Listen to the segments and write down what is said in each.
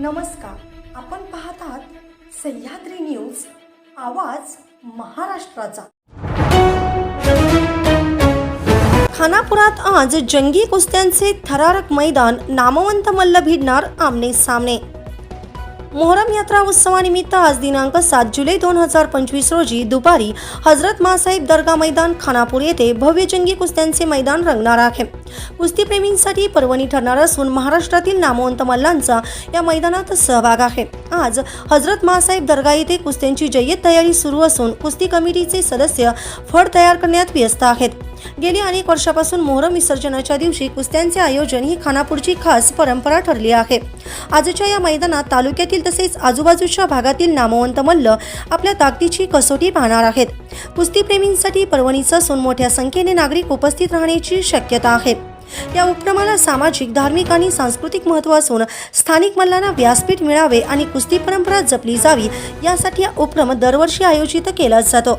नमस्कार. आपण पाहत आहात सह्याद्री न्यूज आवाज महाराष्ट्राचा. खानापुरात आज जंगी कुस्त्यांचे थरारक मैदान नामवंत मल्ल भिडणार आमने सामने. मोहरम यात्रा उत्सवानिमित्त आज दिनांक सात जुलै दोन हजार पंचवीस रोजी दुपारी हजरत मासाहेब दर्गा मैदान खानापूर येथे भव्य जंगी कुस्त्यांचे मैदान रंगणार आहे. कुस्तीप्रेमींसाठी पर्वणी ठरणार असून महाराष्ट्रातील नामवंत मल्लांचा या मैदानात सहभाग आहे. आज हजरत मासाहेब दर्गा येथे कुस्त्यांची जय्यत तयारी सुरू असून कुस्ती कमिटीचे सदस्य फड तयार करण्यात व्यस्त आहेत. गेली अनेक वर्षापासून मोहरम विसर्जनाच्या दिवशी कुस्त्यांचे आयोजन ही खानापूरची खास परंपरा ठरली आहे. आजच्या या मैदानात तालुक्यातील तसेच आजूबाजूच्या भागातील नामवंत मल्ल आपल्या ताकदीची कसोटी पाहणार आहेत. कुस्तीप्रेमींसाठी पर्वणीचं असून मोठ्या संख्येने नागरिक उपस्थित राहण्याची शक्यता आहे. या उपक्रमाला सामाजिक धार्मिक आणि सांस्कृतिक महत्त्व असून स्थानिक मल्लांना व्यासपीठ मिळावे आणि कुस्ती परंपरा जपली जावी यासाठी हा उपक्रम दरवर्षी आयोजित केला जातो.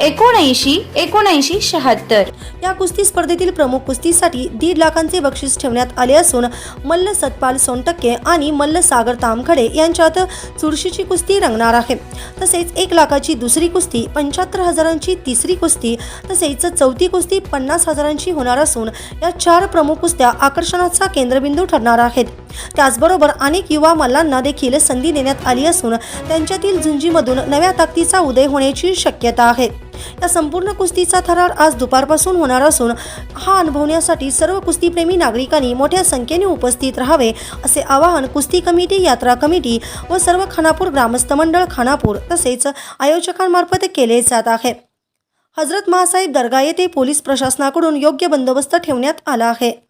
एकोणऐंशी एकोणऐंशी शहात्तर. या कुस्ती स्पर्धेतील प्रमुख कुस्तीसाठी दीड लाखांचे बक्षीस ठेवण्यात आले असून मल्ल सतपाल सोनटक्के आणि मल्ल सागर तामखडे यांच्यात चुरशीची कुस्ती रंगणार आहे. तसेच एक लाखाची दुसरी कुस्ती पंच्याहत्तर हजारांची तिसरी कुस्ती तसेच चौथी कुस्ती पन्नास हजारांची होणार असून या चार प्रमुख कुस्त्या आकर्षणाचा केंद्रबिंदू ठरणार आहेत. त्याचबरोबर अनेक युवा मल्लांना देखील संधी देण्यात आली असून त्यांच्यातील झुंजीमधून नव्या ताकदीचा उदय होण्याची शक्यता आहे. या संपूर्ण कुस्तीचा थरार आज दुपारपासून होणार असून हा अनुभवण्यासाठी सर्व कुस्तीप्रेमी नागरिकांनी मोठ्या संख्येने उपस्थित राहावे असे आवाहन कुस्ती कमिटी यात्रा कमिटी व सर्व खानापूर ग्रामस्थ मंडळ खानापूर तसेच आयोजकांमार्फत केले जात आहे. हजरत महासाहेब दर्गा येथे पोलीस प्रशासनाकडून योग्य बंदोबस्त ठेवण्यात आला आहे.